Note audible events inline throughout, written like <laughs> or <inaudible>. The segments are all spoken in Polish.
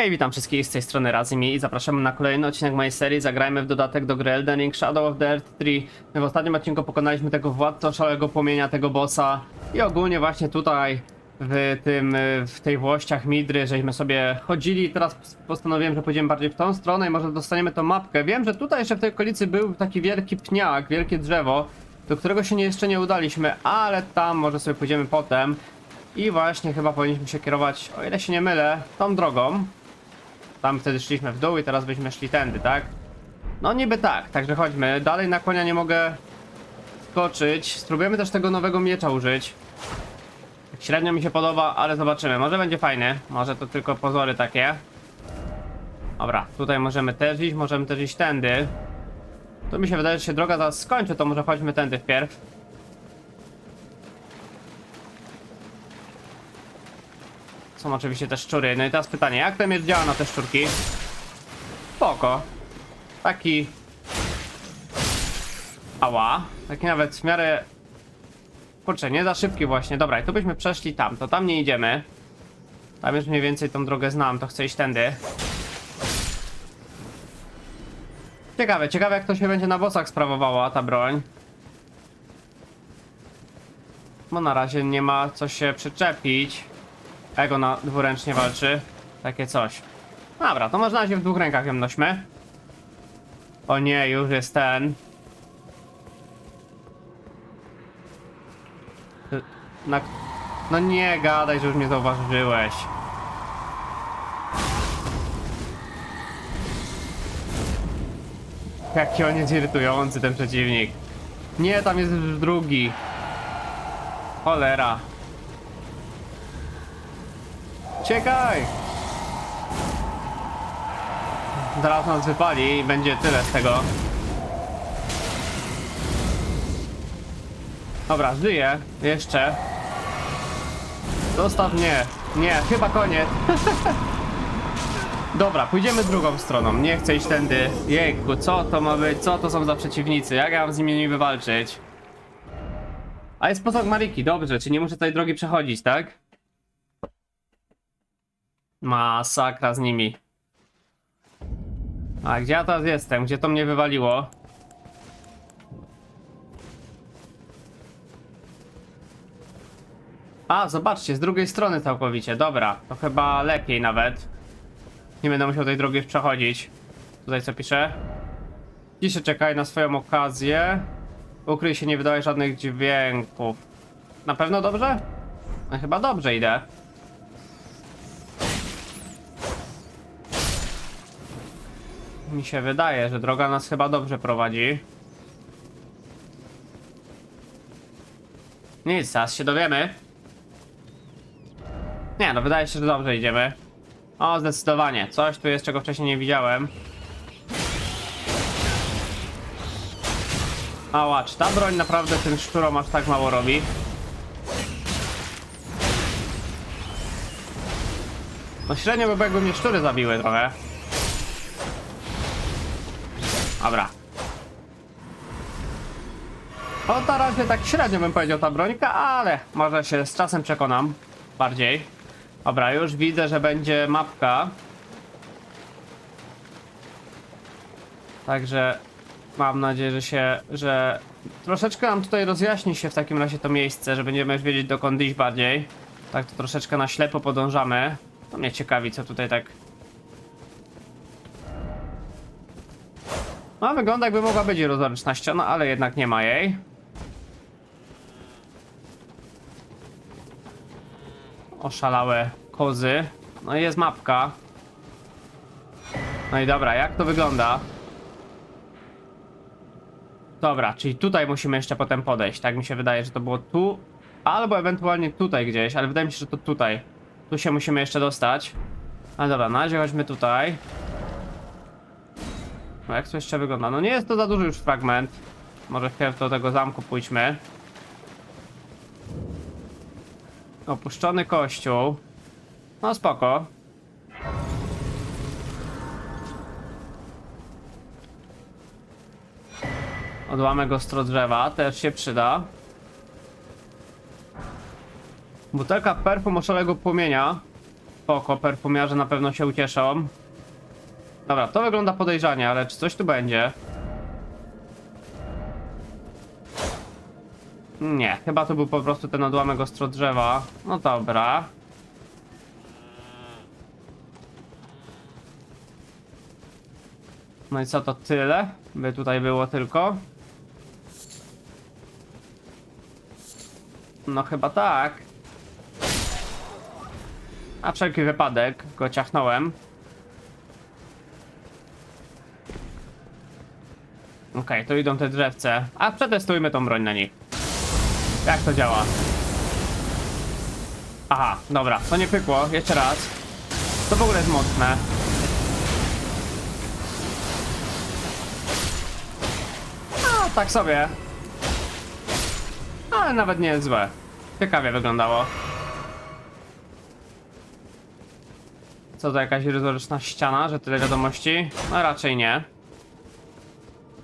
Hej, witam wszystkich z tej strony Razimi i zapraszamy na kolejny odcinek mojej serii. Zagrajmy w dodatek do gry Elden Ring Shadow of the Earth 3. My w ostatnim odcinku pokonaliśmy tego władcę szalego płomienia, tego bossa i ogólnie właśnie tutaj w tym, w tej włościach Midry, żeśmy sobie chodzili teraz postanowiłem, że pójdziemy bardziej w tą stronę i może dostaniemy tą mapkę. Wiem, że tutaj jeszcze w tej okolicy był taki wielki pniak, wielkie drzewo, do którego się jeszcze nie udaliśmy, ale tam może sobie pójdziemy potem. I właśnie chyba powinniśmy się kierować, o ile się nie mylę, tą drogą. Tam wtedy szliśmy w dół i teraz byśmy szli tędy, tak? No niby tak, także chodźmy. Dalej na konia nie mogę skoczyć. Spróbujemy też tego nowego miecza użyć. Tak Średnio mi się podoba, ale zobaczymy. Może będzie fajny. Może to tylko pozory takie. Dobra, tutaj możemy też iść, możemy też iść tędy. Tu mi się wydaje, że się droga zaraz skończy, to może chodźmy tędy wpierw. Są oczywiście te szczury. No i teraz pytanie, jak ten miecz działa na te szczurki? Spoko. Taki... Ała. Taki nawet w miarę... Kurczę, nie za szybki właśnie. Dobra, i tu byśmy przeszli tam, to tam nie idziemy. Tam już mniej więcej tą drogę znam, to chcę iść tędy. Ciekawe, ciekawe jak to się będzie na bossach sprawowała ta broń. Bo na razie nie ma co się przyczepić. Ego na dwuręcznie walczy. Takie coś. Dobra, to może na razie w dwóch rękach ją nośmy. O nie, już jest ten. Na... No nie gadaj, że już mnie zauważyłeś. Jaki on jest irytujący, ten przeciwnik. Nie, tam jest już drugi. Cholera. Czekaj! Zaraz nas wypali i będzie tyle z tego. Dobra, żyję. Jeszcze. Zostaw mnie. Nie, chyba koniec. <laughs> Dobra, pójdziemy drugą stroną. Nie chcę iść tędy. Jejku, co to ma być? Co to są za przeciwnicy? Jak ja mam z nimi niby walczyć? A jest posag Mariki, dobrze, czy nie muszę tej drogi przechodzić, tak? Masakra z nimi. A gdzie ja teraz jestem? Gdzie to mnie wywaliło? A, zobaczcie, z drugiej strony całkowicie. Dobra, to chyba lepiej nawet. Nie będę musiał tej drogi przechodzić. Tutaj co pisze? Ciszę czekaj na swoją okazję. Ukryj się, nie wydawaj żadnych dźwięków. Na pewno dobrze? No chyba dobrze idę. Mi się wydaje, że droga nas chyba dobrze prowadzi. Nic, zaraz się dowiemy. Nie, no wydaje się, że dobrze idziemy. O, zdecydowanie. Coś tu jest, czego wcześniej nie widziałem. Ała, czy ta broń naprawdę tym szczurom aż tak mało robi? No średnio by jakby mnie szczury zabiły trochę. Dobra. O, na razie tak średnio bym powiedział ta brońka, ale może się z czasem przekonam bardziej. Dobra, już widzę, że będzie mapka. Także mam nadzieję, że się, że troszeczkę nam tutaj rozjaśni się w takim razie to miejsce, że będziemy już wiedzieć dokąd iść bardziej. Tak to troszeczkę na ślepo podążamy. To mnie ciekawi, co tutaj tak No, wygląda jakby mogła być rozryczna ściana, ale jednak nie ma jej. Oszalałe kozy. No i jest mapka. No i dobra, jak to wygląda? Dobra, czyli tutaj musimy jeszcze potem podejść. Tak mi się wydaje, że to było tu, albo ewentualnie tutaj gdzieś, ale wydaje mi się, że to tutaj. Tu się musimy jeszcze dostać. Ale dobra, na razie chodźmy tutaj. No jak to jeszcze wygląda? No nie jest to za duży już fragment. Może wpierw do tego zamku pójdźmy. Opuszczony kościół. No spoko. Odłamek ostrodrzewa też się przyda. Butelka perfum oszalego płomienia. spoko, perfumiarze na pewno się ucieszą. Dobra, to wygląda podejrzanie, ale czy coś tu będzie? Nie, chyba to był po prostu ten odłamek ostro drzewa. No dobra. No i co to tyle? By tutaj było tylko. No chyba tak. A wszelki wypadek go ciachnąłem. Okej, to idą te drzewce. A przetestujmy tą broń na nich. Jak to działa? Aha, dobra, to nie pykło. Jeszcze raz. To w ogóle jest mocne. A, tak sobie. Ale nawet nie jest złe. Ciekawie wyglądało. Co to jakaś iluzoryczna ściana, że tyle wiadomości? No raczej nie.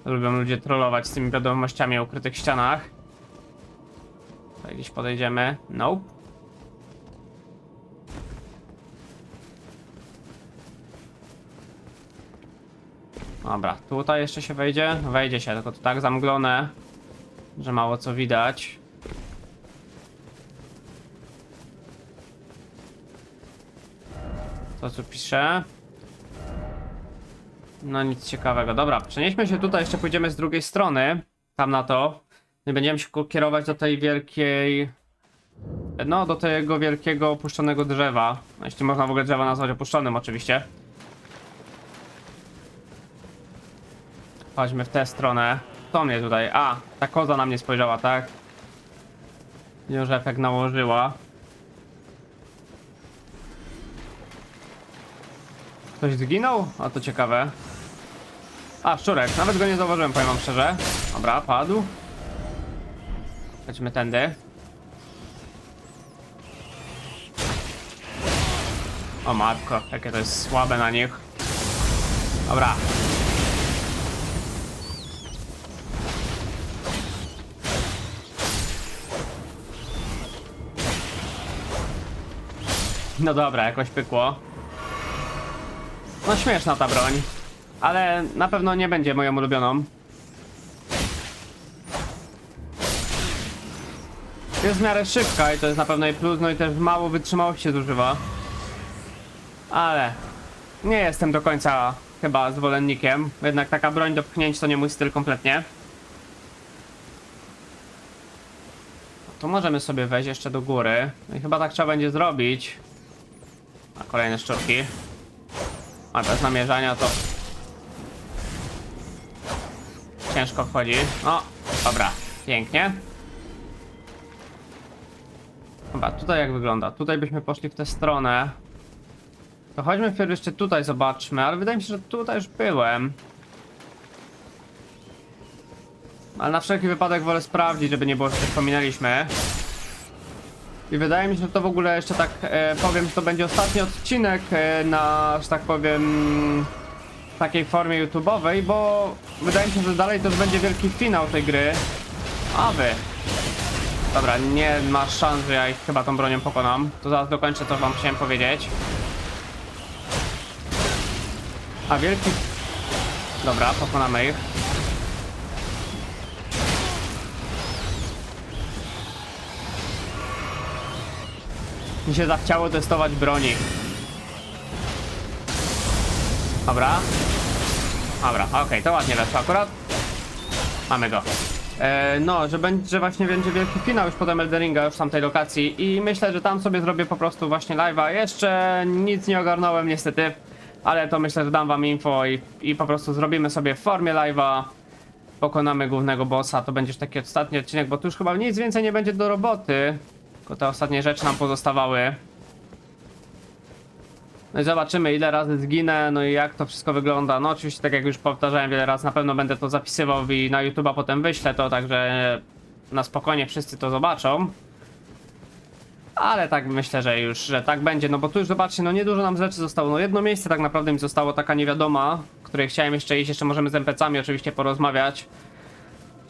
Lubią ludzie trollować z tymi wiadomościami o ukrytych ścianach. Tutaj gdzieś podejdziemy. Nope. Dobra, tutaj jeszcze się wejdzie? Wejdzie się, tylko to tak zamglone, że mało co widać. Co tu pisze? No nic ciekawego. Dobra, przenieśmy się tutaj, jeszcze pójdziemy z drugiej strony. Tam na to. Nie będziemy się kierować do tej wielkiej... No, do tego wielkiego opuszczonego drzewa. No, Jeśli można w ogóle drzewa nazwać opuszczonym oczywiście. Chodźmy w tę stronę. To mnie tutaj. A, ta koza na mnie spojrzała, tak? Już efekt nałożyła. Ktoś zginął? A to ciekawe. A, szczurek. Nawet go nie zauważyłem, powiem wam szczerze. Dobra, padł. Chodźmy tędy. O matko, jakie to jest słabe na nich. Dobra. No dobra, jakoś pykło. No śmieszna ta broń. Ale na pewno nie będzie moją ulubioną. Jest w miarę szybka i to jest na pewno jej plus, no i też mało wytrzymałości zużywa. Ale nie jestem do końca chyba zwolennikiem. Jednak taka broń do pchnięć to nie mój styl kompletnie. To możemy sobie wejść jeszcze do góry. No i chyba tak trzeba będzie zrobić. A kolejne szczurki. A bez namierzania to ciężko wchodzi. O, dobra, pięknie. Dobra, tutaj jak wygląda? Tutaj byśmy poszli w tę stronę. To chodźmy wpierw jeszcze tutaj zobaczmy, ale wydaje mi się, że tutaj już byłem. Ale na wszelki wypadek wolę sprawdzić, żeby nie było, że coś pominęliśmy. I wydaje mi się, że to w ogóle jeszcze tak e, powiem, że to będzie ostatni odcinek e, na, że tak powiem, w takiej formie YouTube'owej, bo wydaje mi się, że dalej to będzie wielki finał tej gry. A wy. Dobra, nie ma szans, że ja ich chyba tą bronią pokonam. To zaraz dokończę, co wam chciałem powiedzieć. A wielki... Dobra, pokonamy ich. Mi się zachciało testować broni. Dobra. Dobra, okej, to ładnie weszło akurat. Mamy go. E, no, że będzie, że właśnie będzie wielki finał już potem Elderinga już w tamtej lokacji i myślę, że tam sobie zrobię po prostu właśnie live'a. Jeszcze nic nie ogarnąłem niestety, ale to myślę, że dam wam info i, i po prostu zrobimy sobie w formie live'a. Pokonamy głównego bossa, to będzie taki ostatni odcinek, bo tu już chyba nic więcej nie będzie do roboty. Tylko te ostatnie rzeczy nam pozostawały. No i zobaczymy ile razy zginę, no i jak to wszystko wygląda. No oczywiście tak jak już powtarzałem wiele razy, na pewno będę to zapisywał i na YouTube'a potem wyślę to, także na spokojnie wszyscy to zobaczą. Ale tak myślę, że już, że tak będzie, no bo tu już zobaczcie, no niedużo nam rzeczy zostało. No jedno miejsce tak naprawdę mi zostało, taka niewiadoma, której chciałem jeszcze iść, jeszcze możemy z NPC-ami oczywiście porozmawiać.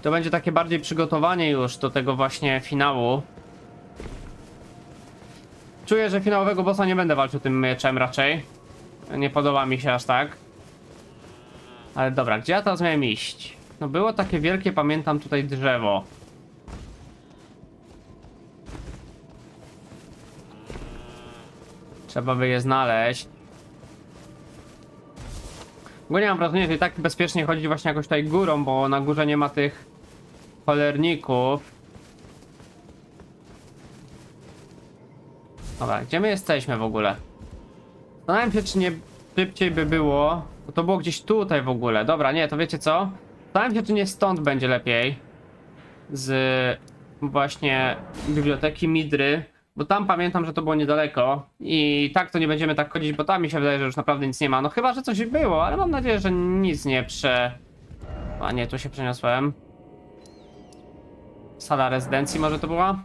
To będzie takie bardziej przygotowanie już do tego właśnie finału. Czuję, że finałowego bossa nie będę walczył tym mieczem raczej. Nie podoba mi się aż tak. Ale dobra, gdzie ja teraz miałem iść? No było takie wielkie, pamiętam tutaj drzewo. Trzeba by je znaleźć. Bo nie mam wrażenia, że i tak bezpiecznie chodzić właśnie jakoś tutaj górą, bo na górze nie ma tych cholerników. Dobra, gdzie my jesteśmy w ogóle? Zastanawiam się, czy nie szybciej by było. Bo to było gdzieś tutaj w ogóle. Dobra, nie, to wiecie co? Zastanawiam się, czy nie stąd będzie lepiej. Z właśnie biblioteki Midry. Bo tam pamiętam, że to było niedaleko. I tak to nie będziemy tak chodzić, bo tam mi się wydaje, że już naprawdę nic nie ma. No chyba, że coś było, ale mam nadzieję, że nic nie prze... A nie, tu się przeniosłem. Sala rezydencji może to była?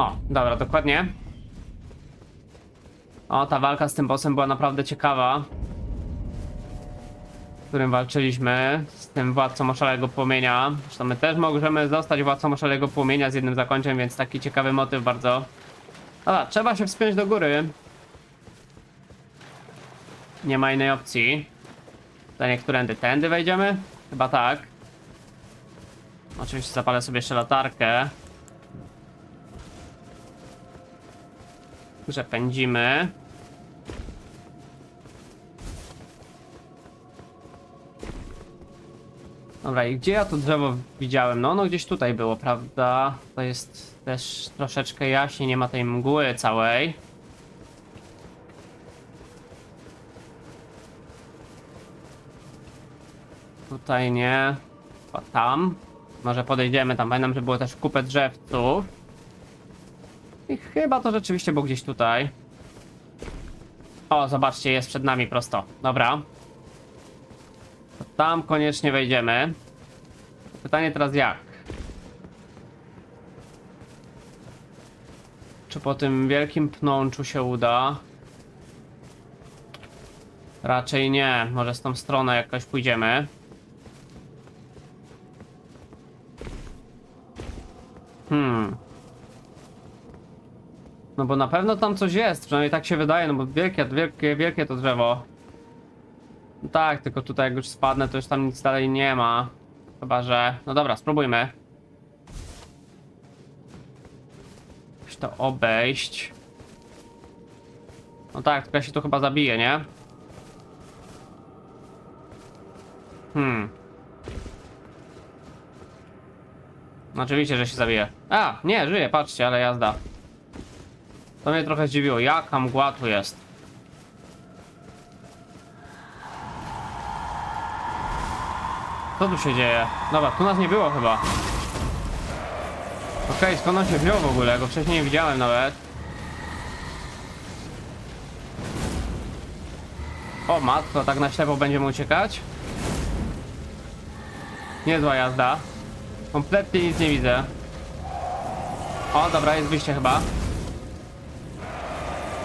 O, dobra, dokładnie. O, ta walka z tym bossem była naprawdę ciekawa. W którym walczyliśmy z tym władcą oszalego płomienia. Zresztą my też możemy zostać władcą oszalego płomienia z jednym zakończeniem, więc taki ciekawy motyw bardzo. Dobra, trzeba się wspiąć do góry. Nie ma innej opcji. Pytanie, którędy? Tędy wejdziemy? Chyba tak. Oczywiście zapalę sobie jeszcze latarkę. Że pędzimy. Dobra, i gdzie ja to drzewo widziałem? No ono gdzieś tutaj było, prawda? To jest też troszeczkę jaśniej, nie ma tej mgły całej. Tutaj nie. Chyba tam. Może podejdziemy tam. Pamiętam, że było też kupę drzewców. I chyba to rzeczywiście był gdzieś tutaj. O, zobaczcie, jest przed nami prosto. Dobra. To tam koniecznie wejdziemy. Pytanie teraz jak? Czy po tym wielkim pnączu się uda? Raczej nie. Może z tą stronę jakoś pójdziemy. No bo na pewno tam coś jest, przynajmniej tak się wydaje, no bo wielkie, wielkie, wielkie to drzewo. No tak, tylko tutaj jak już spadnę, to już tam nic dalej nie ma. Chyba, że... No dobra, spróbujmy. Jakoś to obejść. No tak, tylko ja się tu chyba zabiję, nie? Hmm. Oczywiście, że się zabije. A, nie, żyje, patrzcie, ale jazda. To mnie trochę zdziwiło, jaka mgła tu jest. Co tu się dzieje? Dobra, tu nas nie było chyba. Okej, skąd on się wziął w ogóle? Go wcześniej nie widziałem nawet. O matko, tak na ślepo będziemy uciekać? Niezła jazda. Kompletnie nic nie widzę. O, dobra, jest wyjście chyba.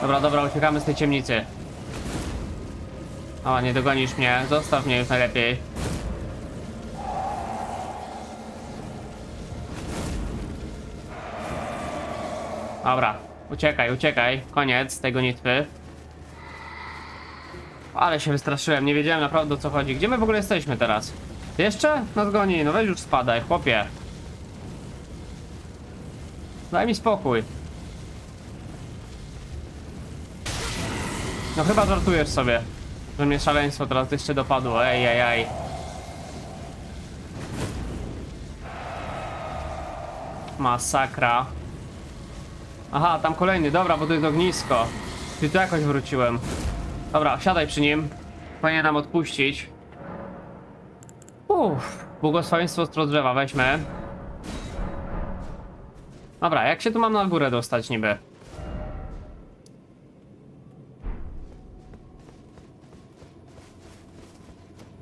Dobra, dobra, uciekamy z tej ciemnicy. O, nie dogonisz mnie. Zostaw mnie już najlepiej. Dobra, uciekaj, uciekaj. Koniec tej gonitwy. Ale się wystraszyłem, nie wiedziałem naprawdę o co chodzi. Gdzie my w ogóle jesteśmy teraz? Jeszcze? Nas goni, no weź już spadaj, chłopie. Daj mi spokój. No chyba żartujesz sobie, że mnie szaleństwo teraz jeszcze dopadło. Ej, ej, ej. Masakra. Aha, tam kolejny, dobra, bo to jest ognisko. Ty tu jakoś wróciłem. Dobra, siadaj przy nim. Powinien nam odpuścić. Uff, błogosławieństwo ostro drzewa, weźmy. Dobra, jak się tu mam na górę dostać niby?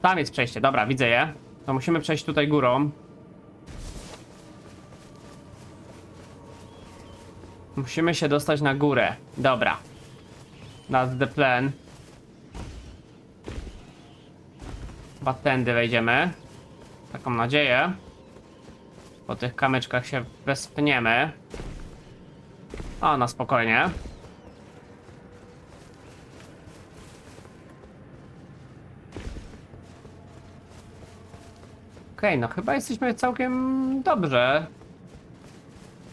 Tam jest przejście, dobra, widzę je. To musimy przejść tutaj górą. Musimy się dostać na górę. Dobra. That's the plan. Chyba tędy wejdziemy. Taką nadzieję. Po tych kamyczkach się wespniemy. O, na spokojnie. Okej, no chyba jesteśmy całkiem dobrze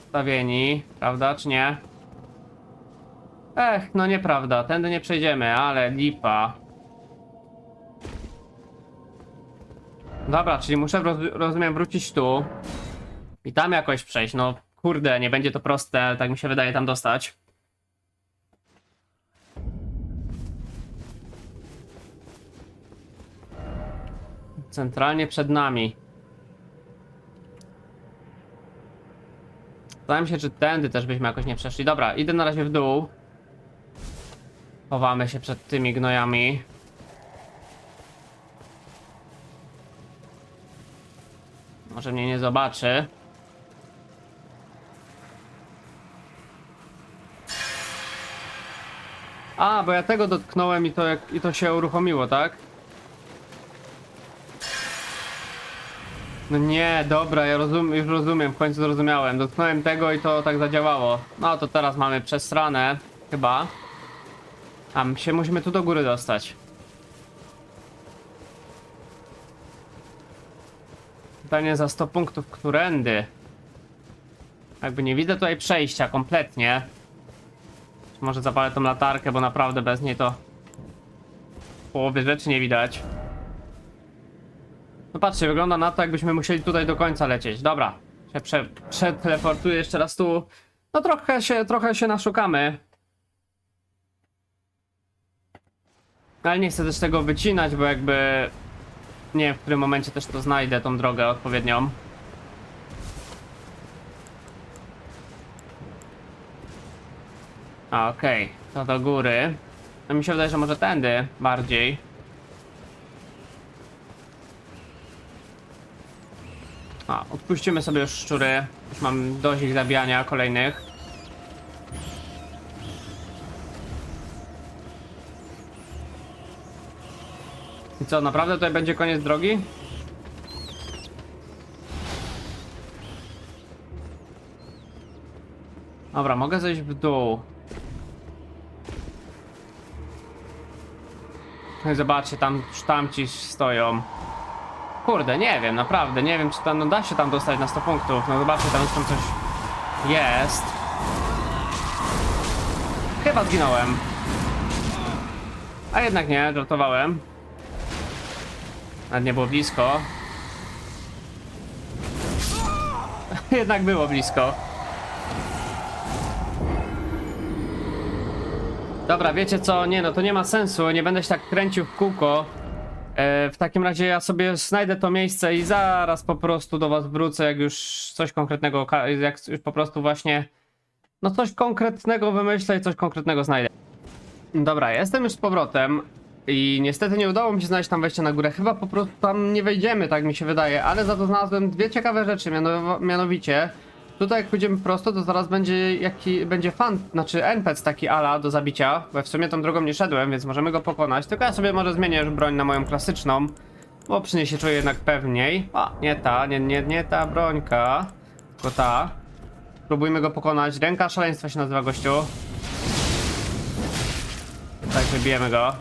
stawieni, prawda, czy nie? Ech, no nieprawda, tędy nie przejdziemy, ale lipa. Dobra, czyli muszę, roz, rozumiem, wrócić tu i tam jakoś przejść. No kurde, nie będzie to proste, tak mi się wydaje tam dostać. Centralnie przed nami. Zastanawiam się, czy tędy też byśmy jakoś nie przeszli. Dobra, idę na razie w dół. Chowamy się przed tymi gnojami. Może mnie nie zobaczy. A, bo ja tego dotknąłem i to, jak, i to się uruchomiło, tak? No nie, dobra, ja rozum, już rozumiem, w końcu zrozumiałem. Dotknąłem tego i to tak zadziałało. No to teraz mamy przesranę, chyba. A my się musimy tu do góry dostać. Pytanie za 100 punktów, którędy? Jakby nie widzę tutaj przejścia kompletnie. Może zapalę tą latarkę, bo naprawdę bez niej to połowy rzeczy nie widać. No patrzcie, wygląda na to, jakbyśmy musieli tutaj do końca lecieć. Dobra, się prze, przeteleportuję jeszcze raz tu. No trochę się, trochę się naszukamy. Ale nie chcę też tego wycinać, bo jakby... Nie wiem, w którym momencie też to znajdę, tą drogę odpowiednią. Okej, to do góry. No mi się wydaje, że może tędy bardziej. A, odpuścimy sobie już szczury. Już mam dość ich zabijania kolejnych. I co, naprawdę tutaj będzie koniec drogi? Dobra, mogę zejść w dół. No i zobaczcie, tam sztamci stoją. Kurde, nie wiem, naprawdę, nie wiem czy tam, no da się tam dostać na 100 punktów. No zobaczcie, tam już tam coś jest. Chyba zginąłem. A jednak nie, żartowałem. Nawet nie było blisko. <laughs> jednak było blisko. Dobra, wiecie co? Nie no, to nie ma sensu, nie będę się tak kręcił w kółko. E, w takim razie ja sobie znajdę to miejsce i zaraz po prostu do was wrócę, jak już coś konkretnego, jak już po prostu właśnie, no coś konkretnego wymyślę i coś konkretnego znajdę. Dobra, jestem już z powrotem i niestety nie udało mi się znaleźć tam wejścia na górę. Chyba po prostu tam nie wejdziemy, tak mi się wydaje, ale za to znalazłem dwie ciekawe rzeczy, mianow mianowicie tutaj jak pójdziemy prosto, to zaraz będzie jaki będzie fan, znaczy NPC taki ala do zabicia, bo w sumie tą drogą nie szedłem, więc możemy go pokonać. Tylko ja sobie może zmienię broń na moją klasyczną, bo przy niej się czuję jednak pewniej. A, nie ta, nie, nie, nie ta brońka, tylko ta. Spróbujmy go pokonać. Ręka szaleństwa się nazywa gościu. Tak, wybijemy go.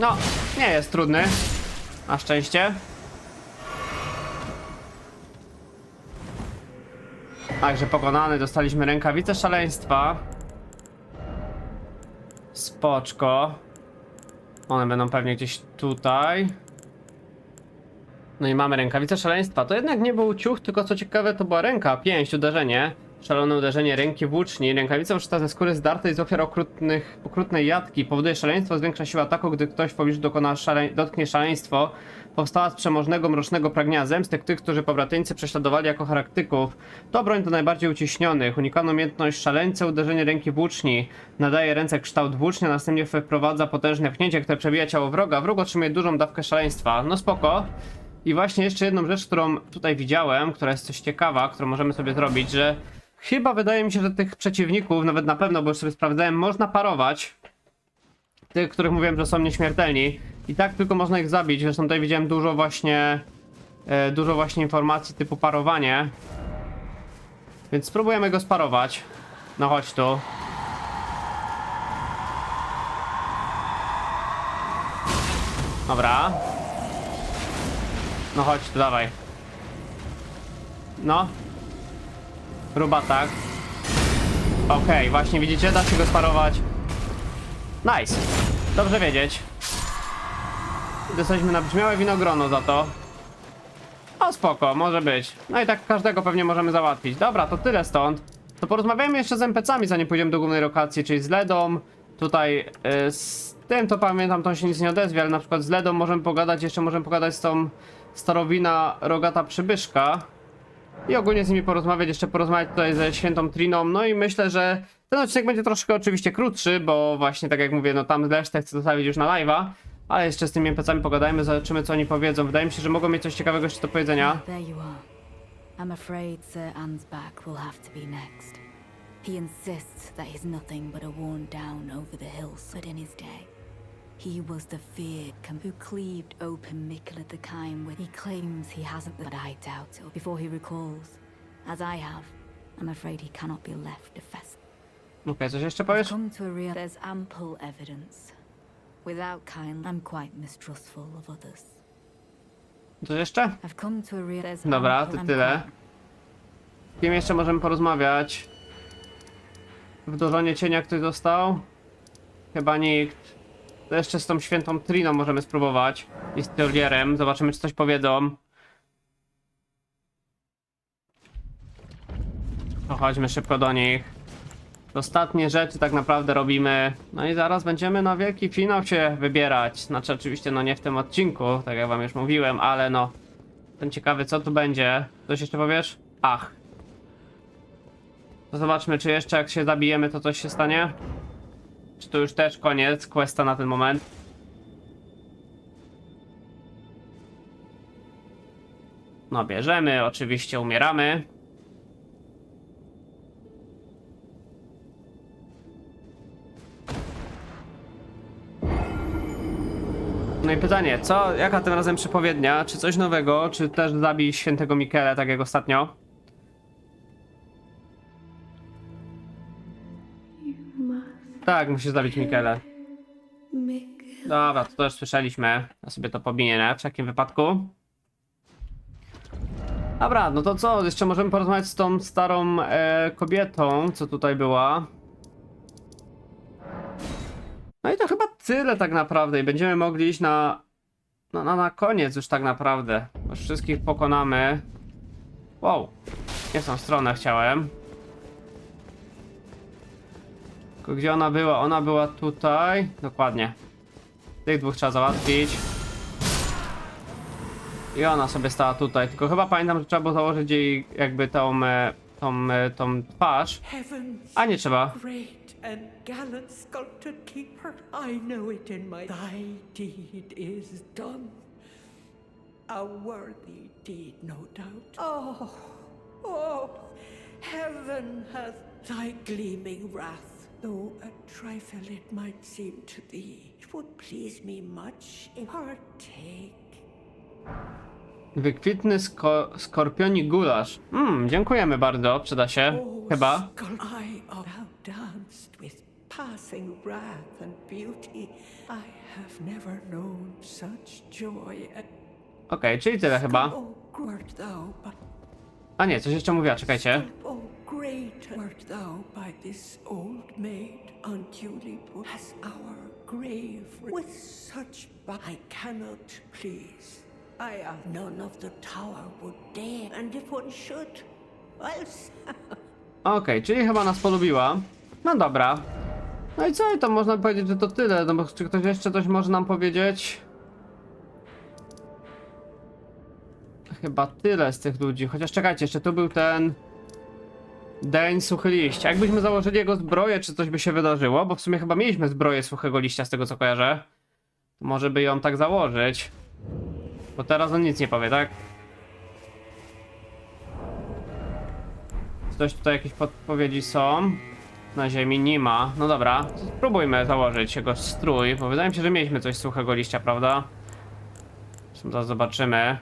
No, nie jest trudny. Na szczęście. Także pokonany, dostaliśmy rękawice szaleństwa. Spoczko. One będą pewnie gdzieś tutaj. No i mamy rękawicę szaleństwa. To jednak nie był ciuch, tylko co ciekawe to była ręka, pięść, uderzenie. Szalone uderzenie ręki włóczni. Rękawica użyta ze skóry zdartej z ofiar okrutnych, okrutnej jatki. Powoduje szaleństwo, zwiększa siłę ataku, gdy ktoś w pobliżu dokona szale, dotknie szaleństwo. Powstała z przemożnego, mrocznego pragnienia zemsty tych, którzy pobratyńcy prześladowali jako charaktyków. To broń do najbardziej uciśnionych. Unikalną umiejętność szaleńce, uderzenie ręki włóczni. Nadaje ręce kształt włócznia, następnie wprowadza potężne pchnięcie, które przebija ciało wroga. Wróg otrzymuje dużą dawkę szaleństwa. No spoko. I właśnie jeszcze jedną rzecz, którą tutaj widziałem, która jest coś ciekawa, którą możemy sobie zrobić, że chyba wydaje mi się, że tych przeciwników, nawet na pewno, bo już sobie sprawdzałem, można parować. Tych, których mówiłem, że są nieśmiertelni. I tak tylko można ich zabić. Zresztą tutaj widziałem dużo właśnie e, dużo właśnie informacji typu parowanie. Więc spróbujemy go sparować. No chodź tu. Dobra. No chodź tu, dawaj. No. Rób atak. Okej, właśnie widzicie, da się go sparować. Nice. Dobrze wiedzieć. Dostaliśmy nabrzmiałe winogrono za to. O spoko, może być. No i tak każdego pewnie możemy załatwić. Dobra, to tyle stąd. To porozmawiajmy jeszcze z NPC-ami, zanim pójdziemy do głównej lokacji, czyli z Ledą. Tutaj y, z tym to pamiętam, to się nic nie odezwie, ale na przykład z Ledą możemy pogadać, jeszcze możemy pogadać z tą starowina rogata przybyszka. I ogólnie z nimi porozmawiać, jeszcze porozmawiać tutaj ze świętą Triną. No i myślę, że ten odcinek będzie troszkę oczywiście krótszy, bo właśnie tak jak mówię, no tam resztę chcę zostawić już na live'a. Ale jeszcze z tymi NPC-ami pogadajmy, zobaczymy co oni powiedzą. Wydaje mi się, że mogą mieć coś ciekawego jeszcze do powiedzenia. Are. I'm afraid Sir Ansbach will have to be next. He insists that he's nothing but a worn down over the hills, but in his day, he was the com- who cleaved open Mikkel the Kime with. He claims he hasn't, but I doubt it. Before he recalls, as I have, I'm afraid he cannot be left fester. Okej, coś jeszcze powiesz? come to a real. There's ample evidence. Without kind, I'm quite mistrustful of others. Coś jeszcze? I've come to a real. There's Dobra, to tyle. Z kim jeszcze możemy porozmawiać? W doronie cienia ktoś został? Chyba nikt. To jeszcze z tą świętą Triną możemy spróbować. I z Teolierem. Zobaczymy, czy coś powiedzą. To chodźmy szybko do nich. Ostatnie rzeczy tak naprawdę robimy. No i zaraz będziemy na wielki finał się wybierać. Znaczy oczywiście no nie w tym odcinku, tak jak wam już mówiłem, ale no. Jestem ciekawy co tu będzie. Coś jeszcze powiesz? Ach. To zobaczmy, czy jeszcze jak się zabijemy, to coś się stanie? Czy to już też koniec questa na ten moment? No bierzemy, oczywiście umieramy. No i pytanie, co, jaka tym razem przepowiednia? Czy coś nowego, czy też zabij świętego Mikele, tak jak ostatnio? Tak, musisz zabić Mikele. Dobra, to też słyszeliśmy. Ja sobie to pomienię w takim wypadku. Dobra, no to co? Jeszcze możemy porozmawiać z tą starą e, kobietą, co tutaj była. No i to chyba tyle tak naprawdę. I będziemy mogli iść na, na, na, na koniec już tak naprawdę. Już wszystkich pokonamy. Wow, nie w tą stronę chciałem. Tylko gdzie ona była? Ona była tutaj. Dokładnie. Tych dwóch trzeba załatwić. I ona sobie stała tutaj. Tylko chyba pamiętam, że trzeba było założyć jej jakby tą, e, tą, e, tą twarz. A nie trzeba. and gallant sculptor keeper, I know it in my. Thy deed is done. A worthy deed, no doubt. Oh, oh, heaven hath thy gleaming wrath. Though a trifle it might seem to thee, it would please me much if partake. Wykwitny sko skorpioni gulasz. Mmm, dziękujemy bardzo, przyda się. Chyba. Passing wrath and beauty. I have never known such joy. Okej, czyli tyle chyba. A nie, coś jeszcze mówiła, czekajcie. Great wert thou by this old maid unduly put as our grave with such I cannot please. I have none of the tower would dare, and if one should, else <laughs> Okej, czyli chyba nas polubiła. No dobra. No i co? I to można powiedzieć, że to tyle. No bo czy ktoś jeszcze coś może nam powiedzieć? Chyba tyle z tych ludzi. Chociaż czekajcie, jeszcze tu był ten... Deń suchy liść. Jakbyśmy założyli jego zbroję, czy coś by się wydarzyło? Bo w sumie chyba mieliśmy zbroję suchego liścia, z tego co kojarzę. Może by ją tak założyć. Bo teraz on nic nie powie, tak? Coś tutaj jakieś podpowiedzi są. Na ziemi nie ma. No dobra, spróbujmy założyć jego strój, bo wydaje mi się, że mieliśmy coś suchego liścia, prawda? Zaraz zobaczymy.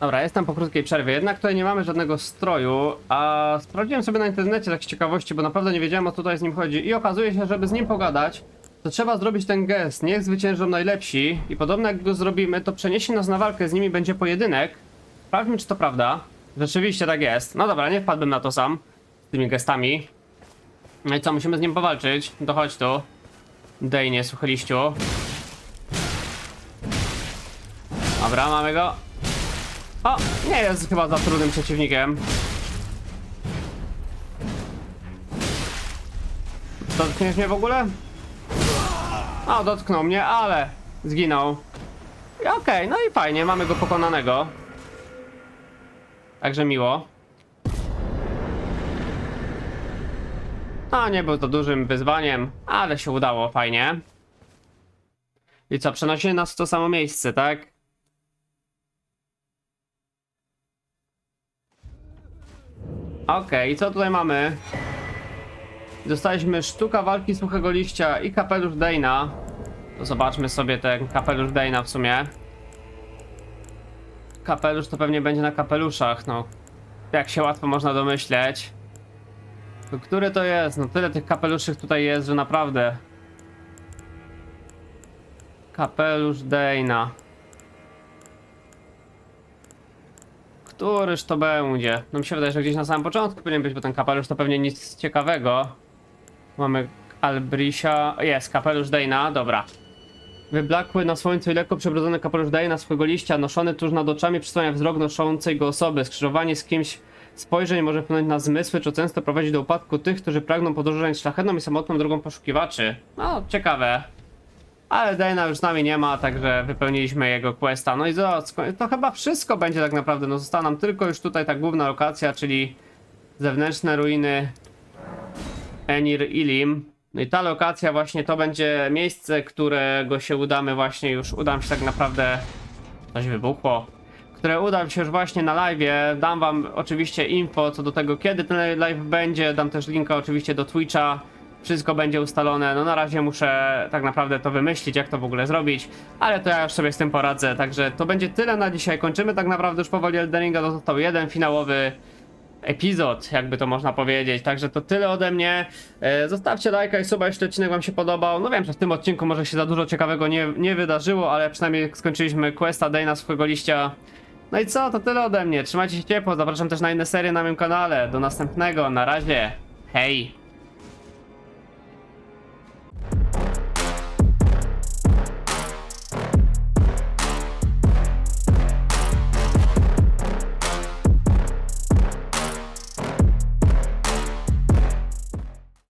Dobra, jestem po krótkiej przerwie, jednak tutaj nie mamy żadnego stroju, a sprawdziłem sobie na internecie tak z ciekawości, bo naprawdę nie wiedziałem o co tutaj z nim chodzi i okazuje się, żeby z nim pogadać, to trzeba zrobić ten gest, niech zwyciężą najlepsi i podobno jak go zrobimy, to przeniesie nas na walkę, z nimi będzie pojedynek. Sprawdźmy, czy to prawda. Rzeczywiście tak jest. No dobra, nie wpadłbym na to sam, z tymi gestami. No i co, musimy z nim powalczyć? To chodź tu. Dejnie, suchy liściu. Dobra, mamy go. O, nie jest chyba za trudnym przeciwnikiem. Dotkniesz mnie w ogóle? O, dotknął mnie, ale zginął. Okej, no i fajnie, mamy go pokonanego. Także miło. No, nie był to dużym wyzwaniem, ale się udało, fajnie. I co, przenosili nas w to samo miejsce, tak? Okej, co tutaj mamy? Dostaliśmy sztuka walki suchego liścia i kapelusz Dana. To zobaczmy sobie ten kapelusz Dana w sumie. Kapelusz to pewnie będzie na kapeluszach, no. Jak się łatwo można domyśleć. To który to jest? No tyle tych kapeluszych tutaj jest, że naprawdę. Kapelusz Dana. Któryż to będzie? No mi się wydaje, że gdzieś na samym początku powinien być, bo ten kapelusz to pewnie nic ciekawego. Mamy Albrisia. Jest, kapelusz Dana, dobra. Wyblakły na słońcu i lekko przebrodzony kapelusz Dana swojego liścia, noszony tuż nad oczami, przysłania wzrok noszącej go osoby. Skrzyżowanie z kimś spojrzeń może wpłynąć na zmysły, co często prowadzi do upadku tych, którzy pragną podróżować szlachetną i samotną drogą poszukiwaczy. No, ciekawe. Ale Dana już z nami nie ma, także wypełniliśmy jego questa. No i to, to chyba wszystko będzie tak naprawdę. No została nam tylko już tutaj ta główna lokacja, czyli zewnętrzne ruiny Enir Ilim. No i ta lokacja właśnie to będzie miejsce, którego się udamy właśnie już, udam się tak naprawdę, coś wybuchło, które udam się już właśnie na live. Dam wam oczywiście info co do tego, kiedy ten live będzie, dam też linka oczywiście do Twitcha. Wszystko będzie ustalone, no na razie muszę tak naprawdę to wymyślić, jak to w ogóle zrobić, ale to ja już sobie z tym poradzę, także to będzie tyle na dzisiaj, kończymy tak naprawdę już powoli Elden Ringa, to został jeden finałowy epizod, jakby to można powiedzieć. Także to tyle ode mnie. E, Zostawcie lajka i suba, jeśli odcinek wam się podobał. No wiem, że w tym odcinku może się za dużo ciekawego nie, nie wydarzyło, ale przynajmniej skończyliśmy questa Dana swojego liścia. No i co, to tyle ode mnie. Trzymajcie się ciepło, zapraszam też na inne serie na moim kanale. Do następnego, na razie. Hej!